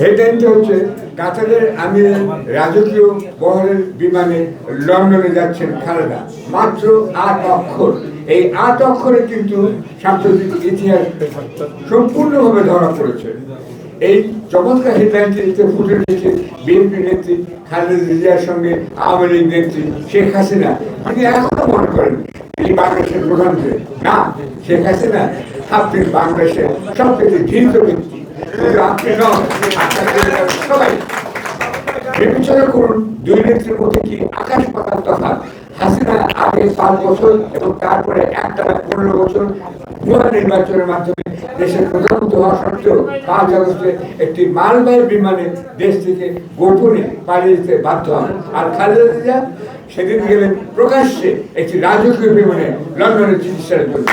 হেডলাইনটা হচ্ছে কাতারের আমির রাজকীয় বহরের বিমানে লন্ডনে যাচ্ছেন খালেদা। মাত্র আট অক্ষর। এই আট অক্ষরে কিন্তু সাম্প্রতিক ইতিহাস সম্পূর্ণভাবে ধরা পড়েছে। এই চমৎকার হেডলাইনটিতে ফুটে উঠেছে বিএনপি নেত্রী খালেদা জিয়ার সঙ্গে আওয়ামী লীগ নেত্রী শেখ হাসিনা। তিনি এখনও মনে করেন তিনি বাংলাদেশের প্রধানমন্ত্রী। না, শেখ হাসিনা আপনি বাংলাদেশের সবথেকে ঘৃণিত ব্যক্তি। আপনি নন সবাই। বিবেচনা করুন, দুই নেত্রীর মধ্যে কি আকাশ পাতাল তফাৎ? হাসিনা আগে পাঁচ বছর এবং তারপরে একটানা পনেরো বছর ভুয়া নির্বাচনের মাধ্যমে দেশের প্রধানমন্ত্রী হওয়া সত্ত্বেও পাঁচ আগস্টে একটি মালবাহী বিমানে দেশ থেকে গোপনে পালিয়ে যেতে বাধ্য হন। আর খালেদা জিয়া সেদিন গেলেন প্রকাশ্যে একটি রাজকীয় বিমানে লন্ডনের চিকিৎসার জন্য।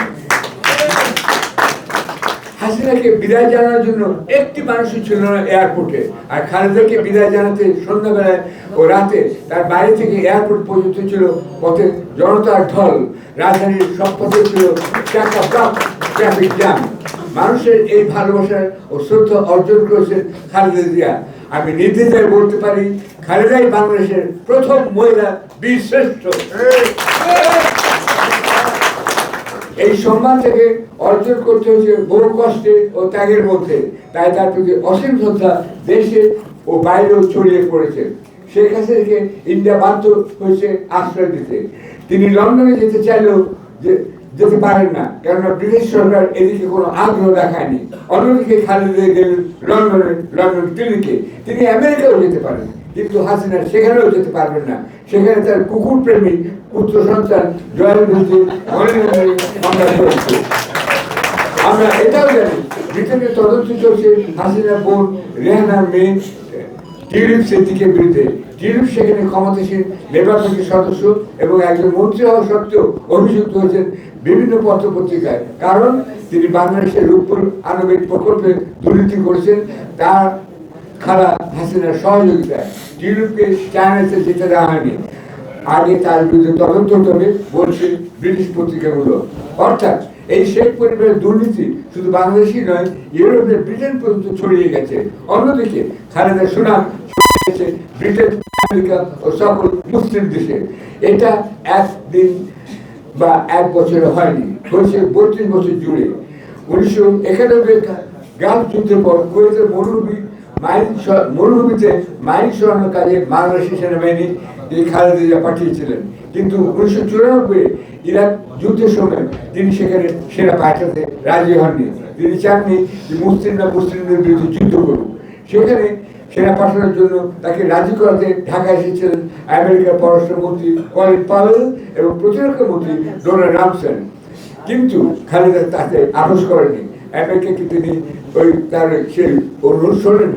হাসিনাকে বিদায় জানানোর জন্য একটি মানুষই ছিল না এয়ারপোর্টে। আর খালেদাকে বিদায় জানাতে সন্ধ্যাবেলায় ও রাতে তার বাড়ি থেকে এয়ারপোর্ট পর্যন্ত ছিল পথে জনতার ঢল। রাজধানীর সব পথে ছিল ট্রাফিক জ্যাম। মানুষের এই ভালোবাসার ও শ্রদ্ধা অর্জন করেছেন খালেদা জিয়া। আমি নির্দ্বিধায় বলতে পারি, খালেদাই বাংলাদেশের প্রথম মহিলা বীর শ্রেষ্ঠ এই সম্মান থেকে অর্জন করতে হচ্ছে বহু কষ্টে ও ত্যাগের মধ্যে। তাই তার প্রতি অসীম শ্রদ্ধা দেশে ও বাইরেও ছড়িয়ে পড়েছে। শেখ হাসিনাকে ইন্ডিয়া বাধ্য হয়েছে আশ্রয় দিতে। তিনি লন্ডনে যেতে চাইলেও যে, যেতে পারেন না, কেননা ব্রিটিশ সরকার এদিকে কোনো আগ্রহ দেখায়নি। অন্যদিকে খালেদা গেলেন লন্ডনে, লন্ডন ক্লিনিকে তিনি আমেরিকাও যেতে পারেন। কিন্তু হাসিনা সেখানেও যেতে পারবেন না। সেখানে তার কুকুর প্রেমী পুত্র সন্তান আমরা এটাও জানি ব্রিটেনের তদন্ত চলছে হাসিনা বোন রেহানার মেয়ে টিউলিপ সিদ্দিকের বিরুদ্ধে। টিউলিপ সেখানে ক্ষমতাসীন লেবার পার্টির সদস্য এবং একজন মন্ত্রী হওয়া সত্ত্বেও অভিযুক্ত হয়েছেন বিভিন্ন পত্র পত্রিকায় কারণ তিনি বাংলাদেশের রূপপুর আণবিক প্রকল্পে দুর্নীতি করেছেন। তার খালা হাসিনার সহযোগিতায় টিউলিপকে চায়নাতে যেতে দেওয়া হয়নি আগে তার বিরুদ্ধে তদন্ত হবে বলছে ব্রিটিশ পত্রিকাগুলো। অর্থাৎ এই শেখ পরিবারের দুর্নীতি শুধু বাংলাদেশই নয় ইউরোপের ব্রিটেন পর্যন্ত ছড়িয়ে গেছে। অন্যদিকে খালেদা সুনাম ব্রিটেন, আমেরিকা ও সকল মুসলিম দেশে। এটা একদিন বা এক বছরে হয়নি, হয়েছে বত্রিশ বছর জুড়ে। উনিশশো একানব্বই গাল যুদ্ধের পর কুয়েতের মরুভূমি মরুভূমিতে মাইল সরানোর কাজে বাংলাদেশি সেনাবাহিনী এই খালেদা পাঠিয়েছিলেন। কিন্তু উনিশশো চুরানব্বই ইরাক যুদ্ধের সময় তিনি সেখানে সেনা পাঠাতে রাজি হননি। তিনি চাননি যে মুসলিমরা মুসলিমদের বিরুদ্ধে যুদ্ধ করুক। সেখানে সেনা পাঠানোর জন্য তাকে রাজি করাতে ঢাকা এসেছিলেন আমেরিকার পররাষ্ট্রমন্ত্রী কলিন পাওয়েল এবং প্রতিরক্ষা মন্ত্রী ডোনাল্ড রামসেন। কিন্তু খালেদা তাতে আপোষ করেনি আমেরিকাকে তিনি ওই তার সেই অনুসরণ